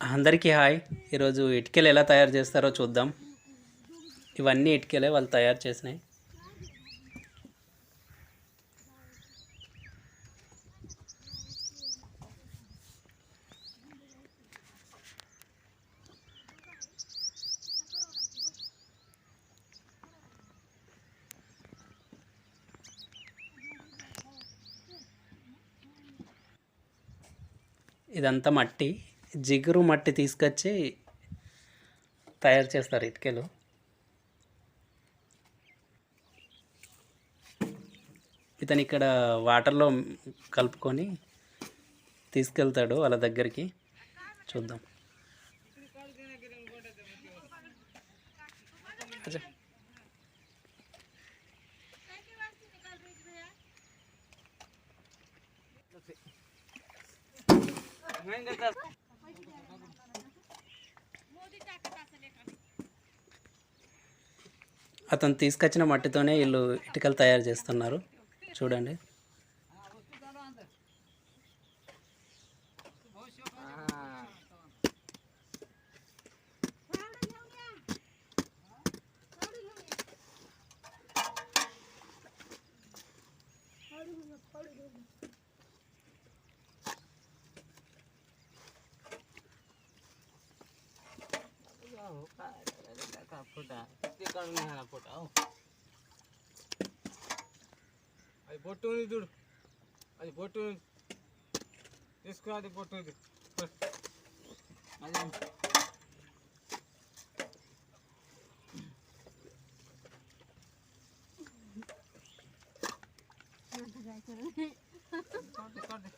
అందరికీ హాయ్. ఈరోజు ఇటుకలు ఎలా తయారు చేస్తారో చూద్దాం. ఇవన్నీ ఇటుకలే వాళ్ళు తయారు చేసినాయి. ఇదంతా మట్టి. జిగురు మట్టి తీసుకొచ్చి తయారు చేస్తారు ఇటుకలు. ఇతను ఇక్కడ వాటర్లో కలుపుకొని తీసుకెళ్తాడు వాళ్ళ దగ్గరికి. చూద్దాం. అచ్చా. అతను తీసుకొచ్చిన మట్టితోనే వీళ్ళు ఇటుకలు తయారు చేస్తున్నారు. చూడండి. అది పొట్టు ఉంది చూడు అది పొట్టు ఉంది. తీసుకో అది పొట్టు ఉంది. అది కొట్టు, కొట్టు.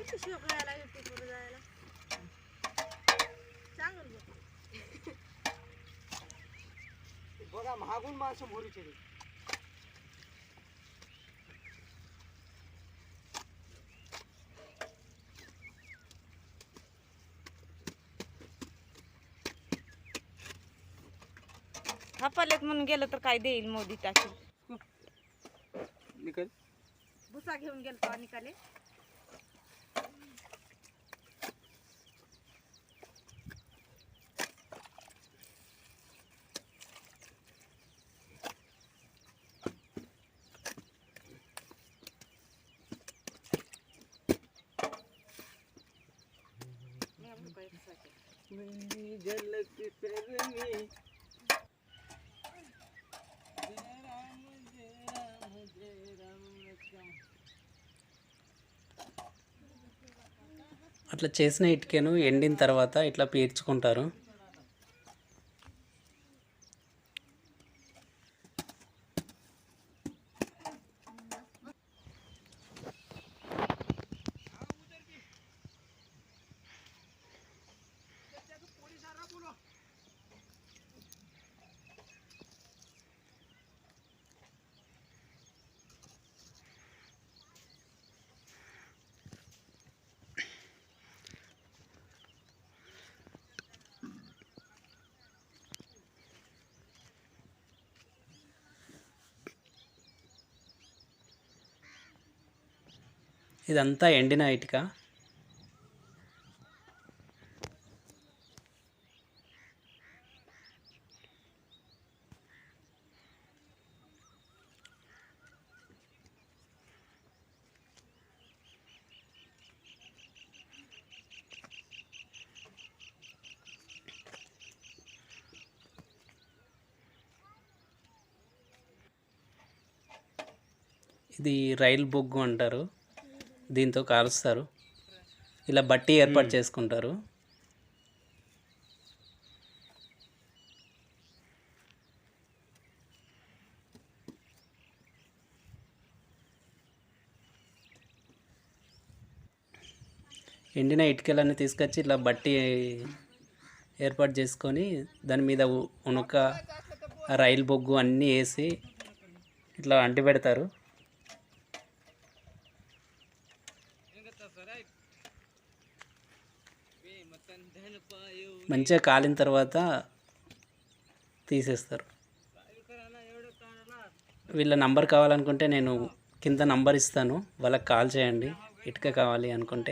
किती शोक यायला युट्यूबवर जायला चांगलं बघ. बघा मागून माणसं मोरीचे रे. म्हणून गेलं तर काय देईल मोदी टाकी निकल भुसा घेऊन निकाले मेरी झलक करनी जय राम जय राम जय राम लक्ष्मण అట్లా చేసిన ఇటుకను ఎండిన తర్వాత ఇట్లా పీల్చుకుంటారు ఇదంతా ఎండిన ఇటుక. ఇది రైల్ బొగ్గు అంటారు. దీంతో కాలుస్తారు. ఇలా బట్టి ఏర్పాటు చేసుకుంటారు. ఎండిన ఇటుకలన్నీ తీసుకొచ్చి ఇట్లా బట్టి ఏర్పాటు చేసుకొని దాని మీద ఉనుక రైలు బొగ్గు అన్నీ వేసి ఇట్లా అంటి పెడతారు మంచిగా కాలిన తర్వాత తీసేస్తారు. వీళ్ళ నంబర్ కావాలనుకుంటే నేను కింద నంబర్ ఇస్తాను. వాళ్ళకి కాల్ చేయండి. ఇటుక కావాలి అనుకుంటే